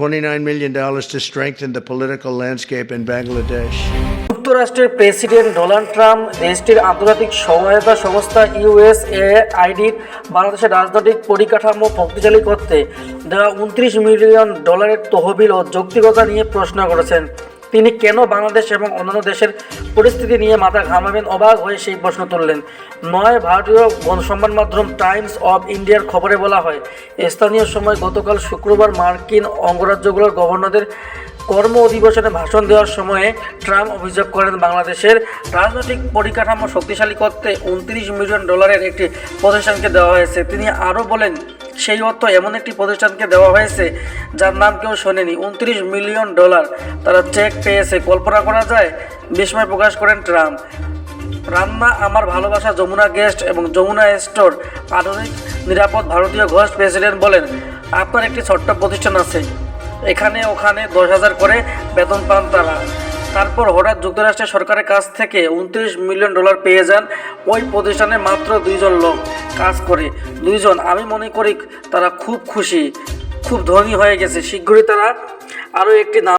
$29 million to strengthen the political landscape in Bangladesh. যুক্তরাষ্ট্রের president Donald Trump দেশটির আন্তর্জাতিক সহায়তা সংস্থা ইউএসএ আইডির বাংলাদেশের রাজনৈতিক পরিকাঠামো শক্তিশালী করতে দেওয়া উনত্রিশ মিলিয়ন ডলারের তহবিল ও যৌক্তিকতা নিয়ে প্রশ্ন করেছেন তিনি কেন বাংলাদেশ এবং অন্যান্য দেশের পরিস্থিতি নিয়ে মাথা ঘামাবেন? অবাক হয়ে সেই প্রশ্ন তুললেন। নয় ভারতীয় গণসংবাদ মাধ্যম টাইমস অব ইন্ডিয়ার খবরে বলা হয়, স্থানীয় সময় গতকাল শুক্রবার মার্কিন অঙ্গরাজ্যগুলোর গভর্নরদের কর্ম অধিবেশনে ভাষণ দেওয়ার সময়ে ট্রাম্প অভিযোগ করেন, বাংলাদেশের রাজনৈতিক পরিকাঠামো শক্তিশালী করতে উনত্রিশ মিলিয়ন ডলারের একটি প্রতিষ্ঠানকে দেওয়া হয়েছে। তিনি আরও বলেন সেই অর্থ এমন একটি প্রতিষ্ঠানকে দেওয়া হয়েছে যার নাম কেউ শোনেনি। উনত্রিশ মিলিয়ন ডলার। তারা চেক পেয়েছে। কল্পনা করা যায় বিস্ময় প্রকাশ করেন ট্রাম্প। রান্না, আমার ভালোবাসা, যমুনা গেস্ট এবং যমুনা স্টোর, আধুনিক, নিরাপদ ভারতীয় ঘোষ প্রেসিডেন্ট বলেন, আপনার একটি ছোট্ট প্রতিষ্ঠান আছে। এখানে, ওখানে দশ হাজার করে বেতন পান তারা। তারপর হঠাৎ যুক্তরাষ্ট্রের সরকারের কাছ থেকে উনত্রিশ মিলিয়ন ডলার পেয়ে যান ওই প্রতিষ্ঠানে মাত্র দুইজন লোক। কাজ করে। দুইজন আমি মনে করি তারা খুব খুশি, খুব ধনী হয়ে গেছে। শীঘ্রই তারা আরও একটি নাম